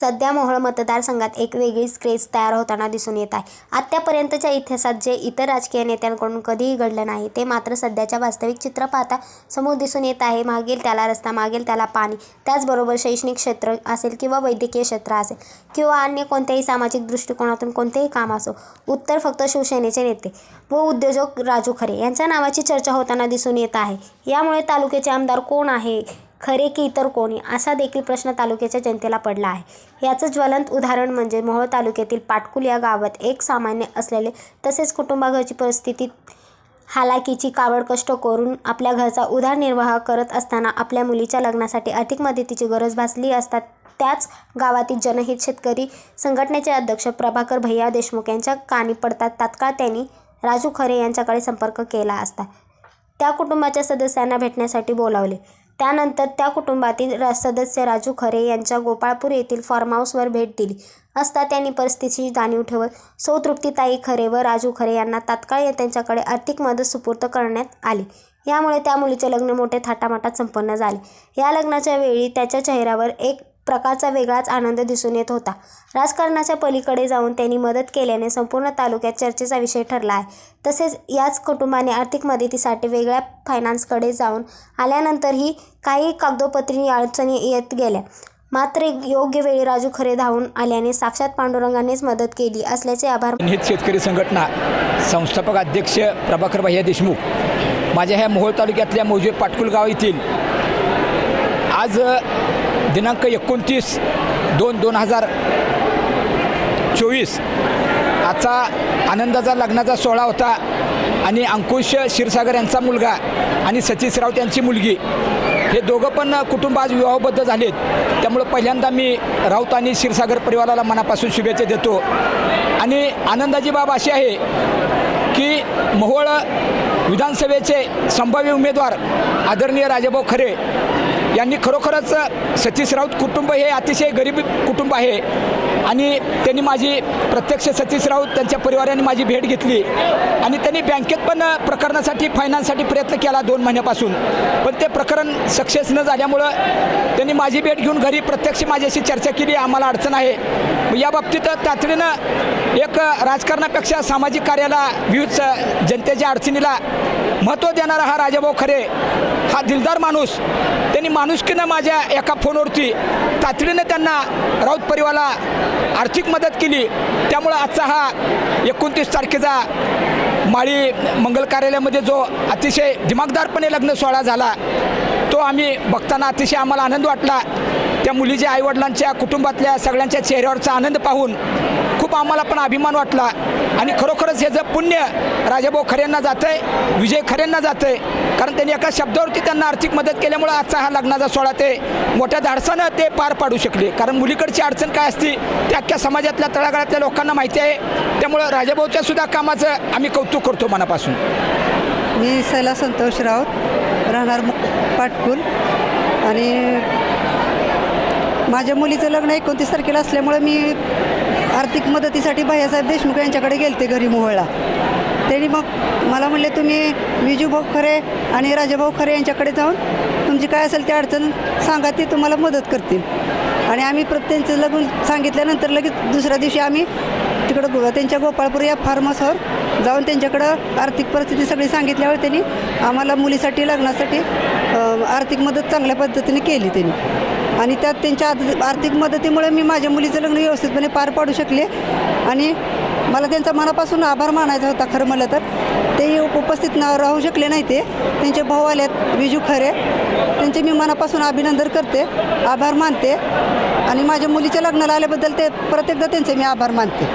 सध्या मोहोळ मतदारसंघात एक वेगळीच क्रेज तयार होताना दिसून येत आहे. आत्तापर्यंतच्या इतिहासात जे इतर राजकीय नेत्यांकडून कधीही घडलं नाही ते मात्र सध्याच्या वास्तविक चित्र पाहता समोर दिसून येत आहे. मागेल त्याला रस्ता मागेल त्याला पाणी त्याचबरोबर शैक्षणिक क्षेत्र असेल किंवा वैद्यकीय क्षेत्र असेल किंवा अन्य कोणत्याही सामाजिक दृष्टिकोनातून कोणतेही काम असो उत्तर फक्त शिवसेनेचे नेते व उद्योजक राजू खरे यांच्या नावाची चर्चा होताना दिसून येत आहे. यामुळे तालुक्याचे आमदार कोण आहे? खरे की इतर कोणी? असा देखील प्रश्न तालुक्याच्या जनतेला पडला आहे. याचं ज्वलंत उदाहरण म्हणजे मोहोळ तालुक्यातील पाटकुल या गावात एक सामान्य असलेले तसेच कुटुंबाघरची परिस्थिती हालाकीची कावड कष्ट करून आपल्या घरचा उदारनिर्वाह करत असताना आपल्या मुलीच्या लग्नासाठी अधिक मदतीची गरज भासली असता त्याच गावातील जनहित शेतकरी संघटनेचे अध्यक्ष प्रभाकर भैया देशमुख यांच्या कानी पडतात तात्काळ त्यांनी राजू खरे यांच्याकडे संपर्क केला असता. त्या कुटुंबाच्या सदस्यांना भेटण्यासाठी बोलावले. त्यानंतर त्या कुटुंबातील रा सदस्य राजू खरे यांच्या गोपाळपूर येथील फार्म हाऊसवर भेट दिली. असता त्यांनी परिस्थितीची जाणीव ठेवत सौतृप्तीताई खरे व राजू खरे यांना तात्काळ त्यांच्याकडे आर्थिक मदत सुपूर्त करण्यात आली. यामुळे त्या मुलीचे लग्न मोठे थाटामाटात संपन्न झाले. या लग्नाच्या वेळी त्याच्या चेहऱ्यावर एक प्रकारचा वेगळाच आनंद दिसून येत होता. राजकारणाच्या पलीकडे जाऊन त्यांनी मदत केल्याने संपूर्ण तालुक्यात चर्चेचा विषय ठरला आहे. तसेच याच कुटुंबाने आर्थिक मदतीसाठी वेगळ्या फायनान्सकडे जाऊन आल्यानंतरही काही कागदोपत्री अडचणी येत गेल्या. मात्र योग्य वेळी राजू खरे धावून आल्याने साक्षात पांडुरंगानेच मदत केली असल्याचे आभार शेतकरी संघटना संस्थापक अध्यक्ष प्रभाकर भैया देशमुख माझ्या ह्या मोहोळ तालुक्यातल्या मौजे पाटकुल गाव येथील आज दिनांक एकोणतीस दोन दोन हजार चोवीस. आजचा आनंदाचा लग्नाचा सोहळा होता आणि अंकुश क्षीरसागर यांचा मुलगा आणि सतीश राऊत यांची मुलगी. हे दोघं पण कुटुंब आज विवाहबद्ध झालेत. त्यामुळं पहिल्यांदा मी राऊत आणि क्षीरसागर परिवाराला मनापासून शुभेच्छा देतो. आणि आनंदाची बाब अशी आहे की मोहोळ विधानसभेचे संभाव्य उमेदवार आदरणीय राजाभाऊ खरे यांनी खरोखरच सतीश राऊत कुटुंब हे अतिशय गरीब कुटुंब आहे. आणि त्यांनी माझी प्रत्यक्ष सतीश राऊत त्यांच्या परिवाराने माझी भेट घेतली. आणि त्यांनी बँकेत पण प्रकरणासाठी फायनान्ससाठी प्रयत्न केला दोन महिन्यापासून. पण ते प्रकरण सक्सेस न झाल्यामुळं त्यांनी माझी भेट घेऊन घरी प्रत्यक्ष माझ्याशी चर्चा केली. आम्हाला अडचण आहे. या बाबतीत तातडीनं एक राजकारणापेक्षा सामाजिक कार्याला विविध स- जनतेच्या अडचणीला महत्त्व देणारा हा राजाभाऊ खरे. हा दिलदार माणूस त्यांनी माणुसकीनं माझ्या एका फोनवरती तातडीनं त्यांना राऊत परिवाराला आर्थिक मदत केली. त्यामुळं आजचा हा एकोणतीस तारखेचा माळी मंगल कार्यालयामध्ये जो अतिशय दिमागदारपणे लग्न सोहळा झाला तो आम्ही बघताना अतिशय आम्हाला आनंद वाटला. त्या मुलीच्या आईवडिलांच्या कुटुंबातल्या सगळ्यांच्या चेहऱ्यावरचा आनंद पाहून खूप आम्हाला पण अभिमान वाटला. आणि खरोखरच ह्याचं पुण्य राजाभाऊ खऱ्यांना जातं आहे विजय खऱ्यांना जातं आहे कारण त्यांनी एका शब्दावरती त्यांना आर्थिक मदत केल्यामुळं आजचा हा लग्नाचा सोहळा ते मोठ्या धाडसानं ते पार पाडू शकले. कारण मुलीकडची अडचण काय असती ते अख्ख्या समाजातल्या तळागाळातल्या लोकांना माहिती आहे. त्यामुळं राजाभाऊच्या सुद्धा कामाचं आम्ही कौतुक करतो मनापासून. मी सैला संतोष राऊत राहणार पाटकुल. आणि माझ्या मुलीचं लग्न एकोणतीस तारखेला असल्यामुळे मी आर्थिक मदतीसाठी भैयासाहेब देशमुख यांच्याकडे गेलते घरी मोहळला त्यांनी मग मला म्हणले तुम्ही विजू भाऊ खरे आणि राजाभाऊ खरे यांच्याकडे जाऊन तुमची काय असेल ती अडचण सांगा ते तुम्हाला मदत करतील. आणि आम्ही प्रत्येक लग्न सांगितल्यानंतर लगेच दुसऱ्या दिवशी आम्ही तिकडं गो त्यांच्या गोपाळपूर या फार्म हाऊसवर जाऊन त्यांच्याकडं आर्थिक परिस्थिती सगळी सांगितल्यावर त्यांनी आम्हाला मुलीसाठी लग्नासाठी आर्थिक मदत चांगल्या पद्धतीने केली त्यांनी. आणि त्यात त्यांच्या आर्थिक मदतीमुळे मी माझ्या मुलीचं लग्न व्यवस्थितपणे पार पाडू शकले. आणि मला त्यांचा मनापासून आभार मानायचा होता खरं म्हणलं तर. ते उपस्थित न राहू शकले नाही ते. त्यांचे भाऊ आलेत विजू खरे. त्यांचे मी मनापासून अभिनंदन करते आभार मानते. आणि माझ्या मुलीच्या लग्नाला आल्याबद्दल ते प्रत्येकदा त्यांचे मी आभार मानते.